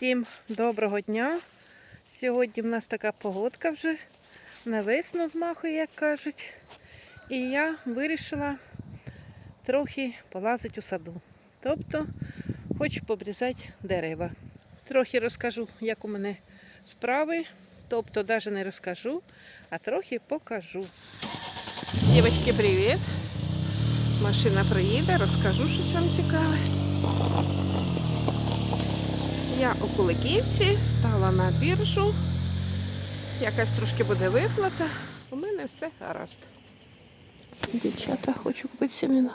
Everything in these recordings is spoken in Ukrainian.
Всім доброго дня. Сьогодні в нас така погодка вже на весну змахує, як кажуть. І я вирішила трохи полазити у саду. Тобто хочу побрізати дерева. Трохи розкажу, як у мене справи. Тобто навіть не розкажу, а трохи покажу. Дівчатки, привіт! Машина приїде, розкажу щось вам цікаве. Я у Куликівці стала на біржу. Якась трошки буде виплата. У мене все гаразд. Дівчата, хочу купити семена.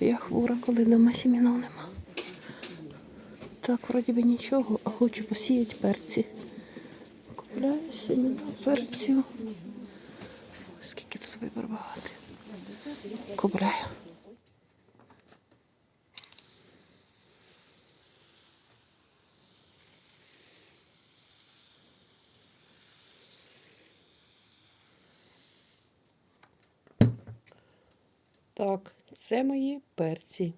Я хвора, коли вдома семенів нема. Так, вроді би нічого, а хочу посіяти перці. Купляю семена перців. Скільки тут вибір багато. Купляю. Так, це мої перці.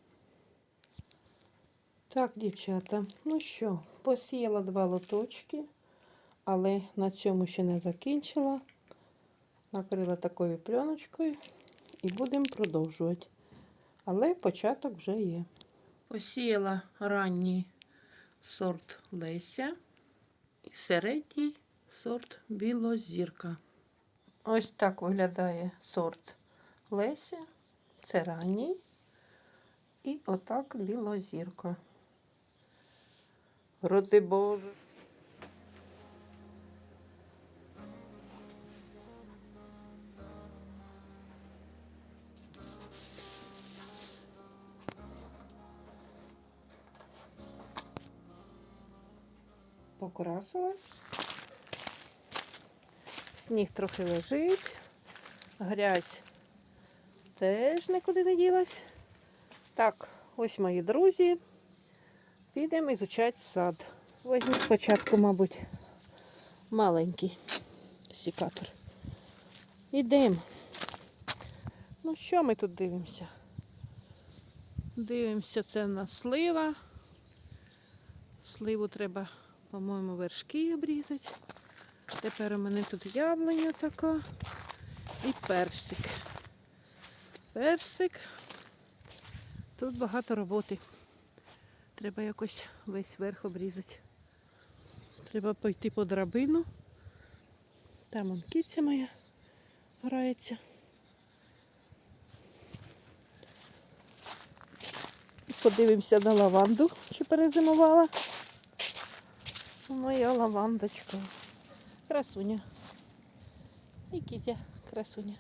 Так, дівчата, ну що, посіяла два лоточки, але на цьому ще не закінчила. Накрила такою пленочкою і будемо продовжувати. Але початок вже є. Посіяла ранній сорт Леся і середній сорт Білозірка. Ось так виглядає сорт Леся. Це ранній. І отак білозірка. Роди Боже. Покрасила. Сніг трохи лежить, грязь теж нікуди не ділась. Так, ось мої друзі. Підемо ізучати сад. Возьму спочатку, мабуть, маленький сікатор. Ідемо. Ну, що ми тут дивимося? Дивимося, це на слива. Сливу треба, по-моєму, вершки обрізати. Тепер у мене тут яблуня така і персик. Персик. Тут багато роботи. Треба якось весь верх обрізати. Треба пойти по драбину. Там он киця моя грається. Подивимося на лаванду, чи перезимувала. Моя лавандочка. Красуня. І кітя красуня.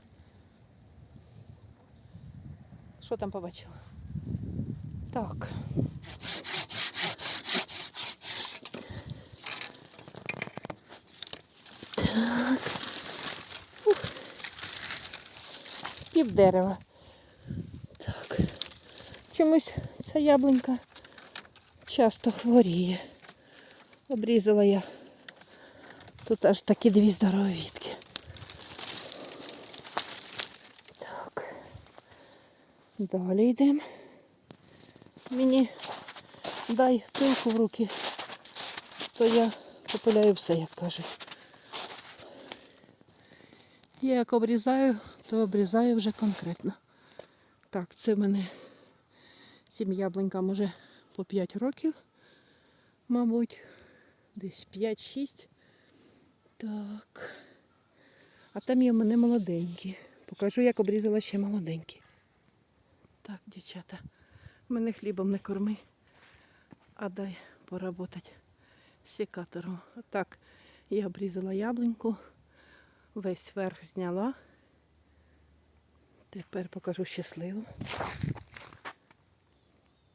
Що там побачила? Так. Так. Ух. Пів дерева. Так. Чомусь ця яблунька часто хворіє. Обрізала я. Тут аж такі дві здорові вітки. Так. Далі йдемо. Мені дай пилку в руки, то я попиляю все, як кажуть. Я як обрізаю, то обрізаю вже конкретно. Так, це в мене цим яблунькам уже по 5 років, мабуть, десь 5-6. Так. А там є в мене молоденькі. Покажу, як обрізала ще молоденькі. Так, дівчата, мене хлібом не корми, а дай поработати з секатором. Так, я обрізала яблуньку, весь верх зняла. Тепер покажу ще сливу.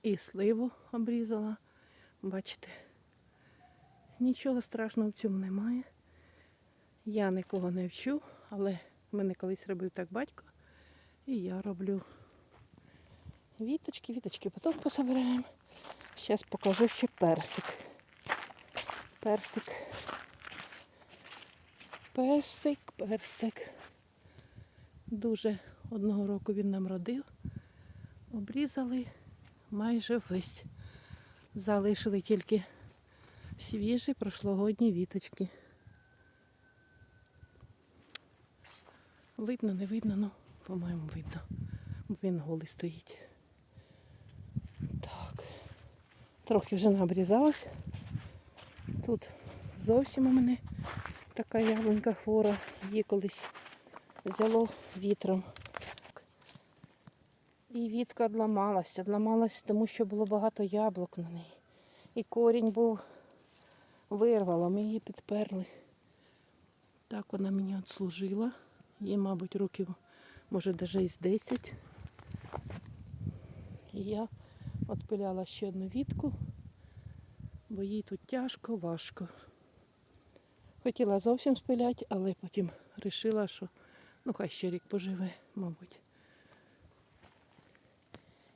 І сливу обрізала. Бачите, нічого страшного в цьому немає. Я нікого не вчу, але мене колись робив так батько. І я роблю віточки, віточки потім пособираємо. Зараз покажу ще персик. Персик. Персик, персик. Дуже одного року він нам родив. Обрізали майже весь. Залишили тільки Свіжі прошлогодні віточки. Видно, не видно, ну, по-моєму, видно. Бо він голий стоїть. Так. Трохи вже наобрізалась. Тут зовсім у мене така яблунька хвора. Її колись взяло вітром. І вітка одламалася. Одламалася, тому що було багато яблук на неї. І корінь був вирвало, ми її підперли. Так вона мені отслужила. Їй, мабуть, років, може, навіть із 10. І я отпиляла ще одну вітку, бо їй тут тяжко, важко. Хотіла зовсім спиляти, але потім вирішила, що ну хай ще рік поживе, мабуть.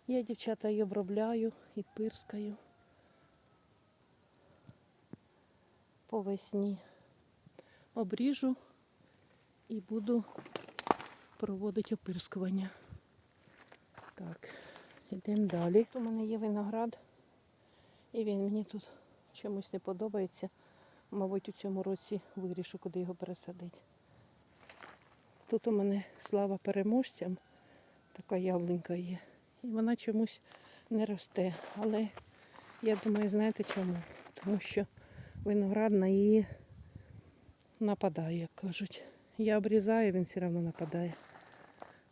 Я, дівчата, її обробляю і пирскаю по весні. Обріжу і буду проводити опирскування. Так, йдемо далі. Тут у мене є виноград, і він мені тут чомусь не подобається. Мабуть, у цьому році вирішу, куди його пересадити. Тут у мене слава переможцям, така яблунька є. І вона чомусь не росте. Але я думаю, знаєте чому? Тому що виноград на її нападає, як кажуть. Я обрізаю, він все одно нападає.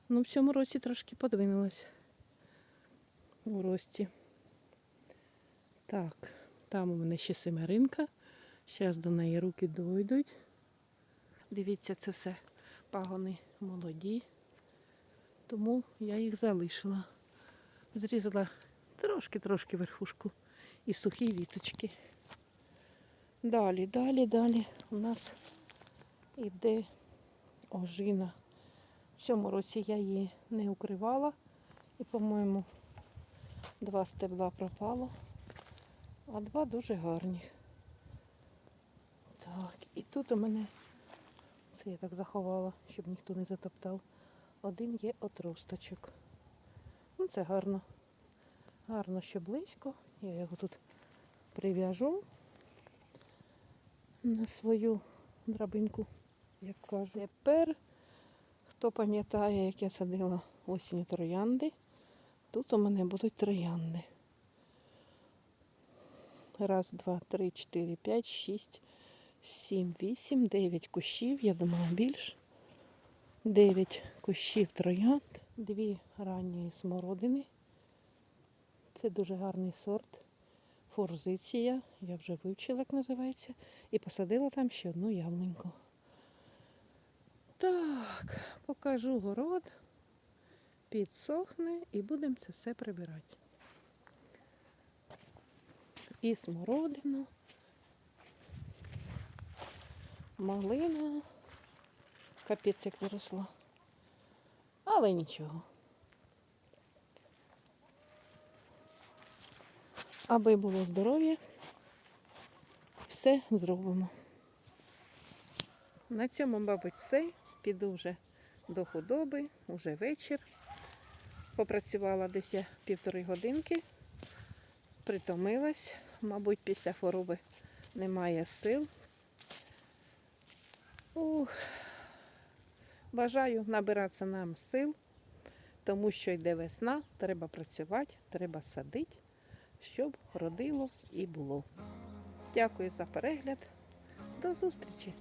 Ну, в цьому році трошки подвинулась у рості. Так, там у мене ще семеринка. Зараз до неї руки дойдуть. Дивіться, це все пагони молоді. Тому я їх залишила. Зрізала трошки-трошки верхушку і сухі віточки. Далі, далі, далі у нас іде ожина. В цьому році я її не укривала. І, по-моєму, два стебла пропало, а два дуже гарні. Так, і тут у мене, це я так заховала, щоб ніхто не затоптав. Один є отросточок. Ну, це гарно. Гарно, що близько. Я його тут прив'яжу на свою драбинку, як кажуть. Тепер, хто пам'ятає, як я садила осінню троянди, тут у мене будуть троянди. Раз, два, три, чотири, п'ять, шість, сім, вісім, дев'ять кущів, я думала більше. Дев'ять кущів троянд, дві ранньої смородини. Це дуже гарний сорт. Форзиція, я вже вивчила, як називається. І посадила там ще одну яблуньку. Так, покажу город. Підсохне і будемо це все прибирати. І смородину, малина. Капець як заросла. Але нічого. Аби було здоров'я, все зробимо. На цьому, мабуть, все. Піду вже до худоби, вже вечір. Попрацювала десь я півтори годинки, притомилась, мабуть, після хвороби немає сил. Ух. Бажаю набиратися нам сил, тому що йде весна, треба працювати, треба садити, щоб родило і було. Дякую за перегляд. До зустрічі!